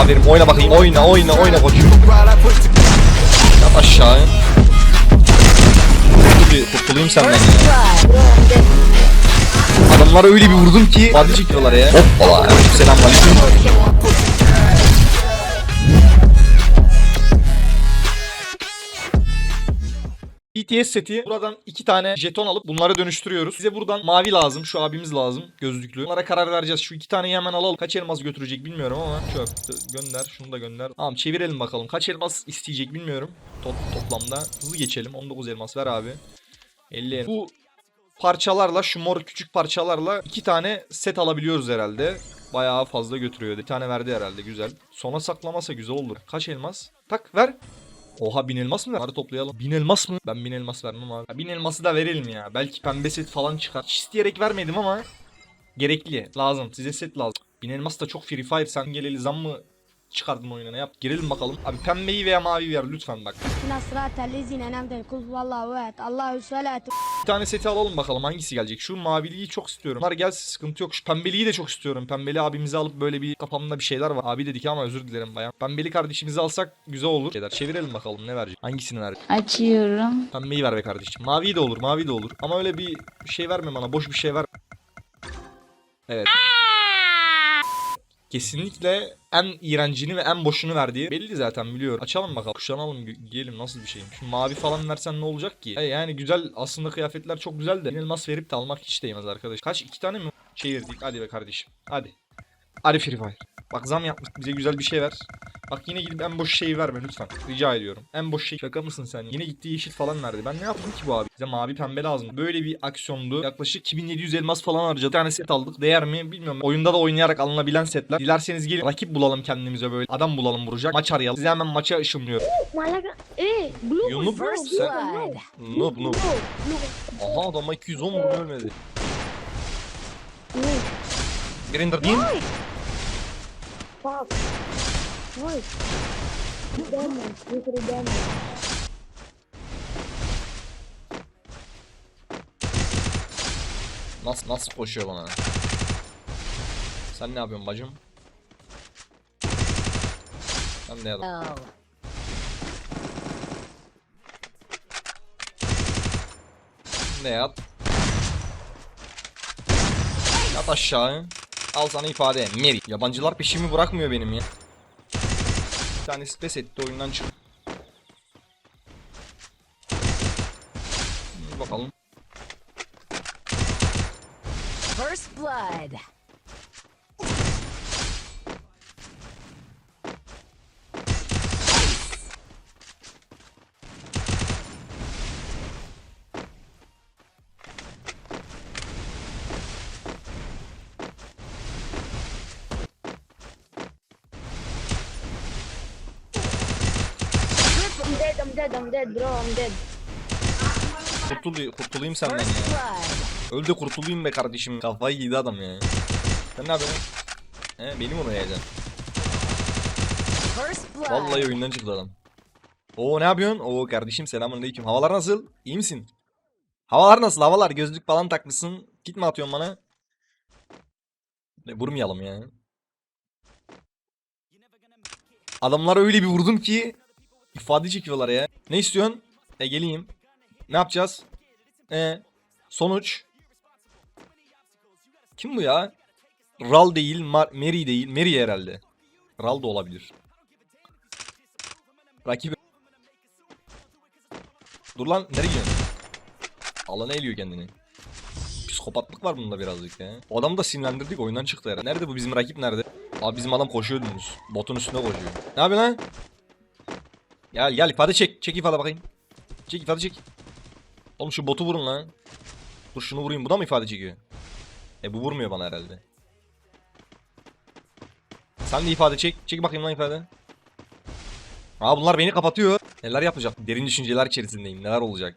Aferin oyna bakayım. Oyna oyna oyna koçum. Yat aşağı. Bir kurtulayım senden ya. Adamlara öyle bir vurdum ki Hadi çekiyorlar ya. Hoppala. Selam aleyküm. BTS seti. Buradan iki tane jeton alıp bunları dönüştürüyoruz. Size buradan mavi lazım. Şu abimiz lazım. Gözlüklü. Bunlara karar vereceğiz. Şu iki taneyi hemen alalım. Kaç elmas götürecek bilmiyorum ama. Çöp. Gönder. Şunu da gönder. Tamam çevirelim bakalım. Kaç elmas isteyecek bilmiyorum. Top, toplamda. Hızlı geçelim. 19 elmas ver abi. 50 elmas. Bu parçalarla şu mor küçük parçalarla iki tane set alabiliyoruz herhalde. Bayağı fazla götürüyor. Bir tane verdi herhalde güzel. Sona saklamasa güzel olur. Kaç elmas? Tak ver. Oha bin elmas mı? Bunları toplayalım. Bin elmas mı? Ben bin elmas vermem abi. Ya bin elması da verelim ya. Belki pembe set falan çıkar. Hiç isteyerek vermedim ama gerekli. Lazım. Size set lazım. Bin elmas da çok free fire. Sen geleli zam mı çıkardım oyuna yap. Girelim bakalım. Abi pembeyi veya maviyi ver lütfen bak. Bir tane seti alalım bakalım hangisi gelecek. Şu maviliği çok istiyorum. Bunlar gelsin sıkıntı yok. Şu pembeliği de çok istiyorum. Pembeli abimizi alıp böyle bir kafamda bir şeyler var. Abi dedik ama özür dilerim bayan. Pembeli kardeşimizi alsak güzel olur. Şeyler. Çevirelim bakalım ne verecek. Hangisini verecek. Açıyorum. Pembeyi ver be kardeşim. Mavi de olur mavi de olur. Ama öyle bir şey verme bana boş bir şey ver. Evet. Kesinlikle en iğrencini ve en boşunu verdiği belli zaten biliyorum. Açalım bakalım. Kuşanalım giyelim nasıl bir şeymiş. Şu mavi falan versen ne olacak ki? E yani güzel aslında kıyafetler çok güzel de. Elmas verip de almak hiç değmez arkadaş. Kaç? iki tane mi çevirdik? Hadi be kardeşim. Hadi. Hadi Free Fire. Bak zam yapmış bize güzel bir şey ver. Bak yine gidip en boş şeyi verme lütfen. Rica ediyorum. En boş şey. Şaka mısın sen? Yine gitti yeşil falan verdi. Ben ne yaptım ki bu abi? Bize mavi pembe lazım. Böyle bir aksiyondu. Yaklaşık 2700 elmas falan harcadı. Bir tane set aldık. Değer mi bilmiyorum. Oyunda da oynayarak alınabilen setler. Dilerseniz gelin rakip bulalım kendimize böyle. Adam bulalım vuracak. Maç arayalım. Size hemen maça ışınlıyorum. Malaga. Eee. Blue. You noob sen? Noob noob. Aha adama 210 vuruyor ölmedi. Grinder değil mi? Fuck. Bir indireyim. Nasıl nasıl koşuyor bana? Sen ne yapıyorsun bacım? Sen ne yapıyorsun? Ne yap? Yat aşağı. Al sana ifade. Mary. Yabancılar peşimi bırakmıyor benim ya. Tanesi pes etti oyundan çık. Bir bakalım. First blood. Dead I'm dead I'm dead bro I'm dead Kurtul kurtulayım senden ya. Öl de kurtulayım be kardeşim. Kafayı yedi adam ya. Sen ne yapıyorsun? He beni mi oynayacaksın? First blood. Vallahi oyundan çıktı adam. Oo ne yapıyorsun? Oo kardeşim selamünaleyküm. Havalar nasıl? İyi misin? Havalar nasıl? Havalar gözlük falan takmışsın. Kit mi atıyorsun bana? Ne vurmayalım ya. Adamlara öyle bir vurdum ki ifade çekiyorlar ya. Ne istiyorsun? E geleyim. Ne yapacağız? E sonuç. Kim bu ya? Ral değil, Mar- Mary değil. Mary herhalde. Ral da olabilir. Rakip. Dur lan nereye gidiyorsun? Alana eliyor kendini. Psikopatlık var bunda birazcık ya. O adamı da sinirlendirdik oyundan çıktı herhalde. Nerede bu bizim rakip nerede? Abi bizim adam koşuyor dümdüz. Botun üstüne koşuyor. Ne yapıyorsun lan? Gel gel ifade çek. Çek ifade bakayım. Çek ifade çek. Oğlum şu botu vurun lan. Dur şunu vurayım. Bu da mı ifade çekiyor? E bu vurmuyor bana herhalde. Sen de ifade çek. Çek bakayım lan ifade. Aa bunlar beni kapatıyor. Neler yapacak? Derin düşünceler içerisindeyim. Neler olacak?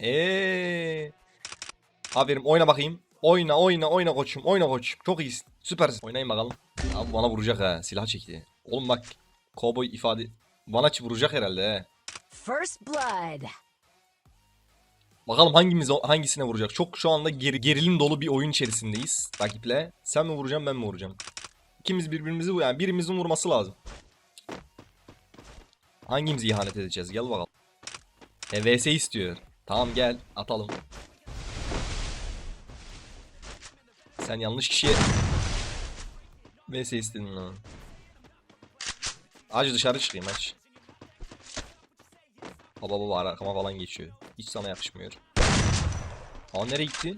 Eee. Aferin oyna bakayım. Oyna oyna oyna koçum. Oyna koçum. Çok iyisin. Süpersin. Oynayın bakalım. Abi bana vuracak ha. Silah çekti. Oğlum bak. Cowboy ifade. Bana vuracak herhalde he. First blood. Bakalım hangimiz hangisine vuracak. Çok şu anda geri, gerilim dolu bir oyun içerisindeyiz rakiple. Sen mi vuracaksın ben mi vuracağım? İkimiz birbirimizi yani birimizin vurması lazım. Hangimiz ihanet edeceğiz? Gel bakalım. E vs istiyor. Tamam gel atalım. Sen yanlış kişiye vs istedin lan. Aç dışarı çıkayım aç. Baba baba arkama falan geçiyor. Hiç sana yakışmıyor. Aa nereye gitti?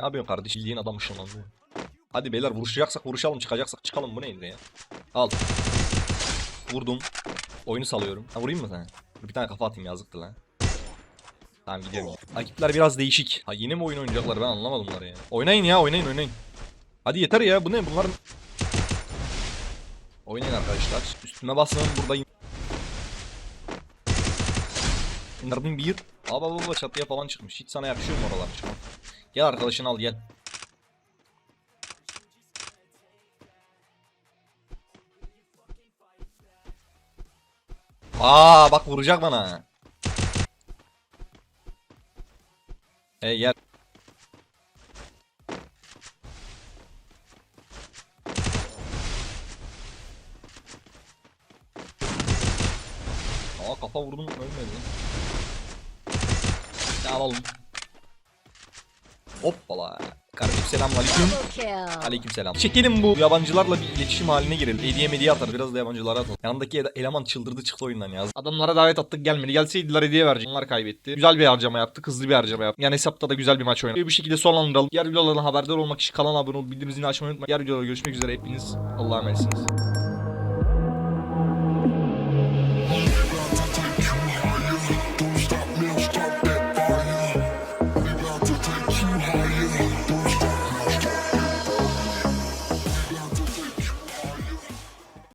Ne yapıyorsun kardeş? Bildiğin adam ışınlandı. Hadi beyler vuruşacaksak vuruşalım çıkacaksak çıkalım bu neydi ya? Al. Vurdum. Oyunu salıyorum. Ha vurayım mı sana? Bir tane kafa atayım yazıktı lan. Tamam gidiyorum. Rakipler biraz değişik. Ha yine mi oyun oynayacaklar ben anlamadım bunları ya. Oynayın ya oynayın oynayın. Hadi yeter ya bu ne bunların... Oynayın arkadaşlar. Üstüme basın buradayım. Bunların bir... Aba baba çatıya falan çıkmış. Hiç sana yakışıyor mu oralar çıkmak? Gel arkadaşını al gel. Aa bak vuracak bana. Hey gel. Aa kafa vurdum ölmedi. Ne alalım. Hoppala. Kardeşim selamünaleyküm. Aleykümselam. Çekelim bu yabancılarla bir iletişim haline girelim. Hediye mediye atar biraz da yabancılara atalım. Yanındaki ele- eleman çıldırdı çıktı oyundan ya. Adamlara davet attık gelmedi. Gelseydiler hediye verecek. Onlar kaybetti. Güzel bir harcama yaptık. Hızlı bir harcama yaptık. Yani hesapta da güzel bir maç oynadık. Bir şekilde sonlandıralım. Diğer videolardan haberdar olmak için kanala abone olup bildirim zilini açmayı unutmayın. Diğer videolarda görüşmek üzere. Hepiniz Allah'a emanetsiniz.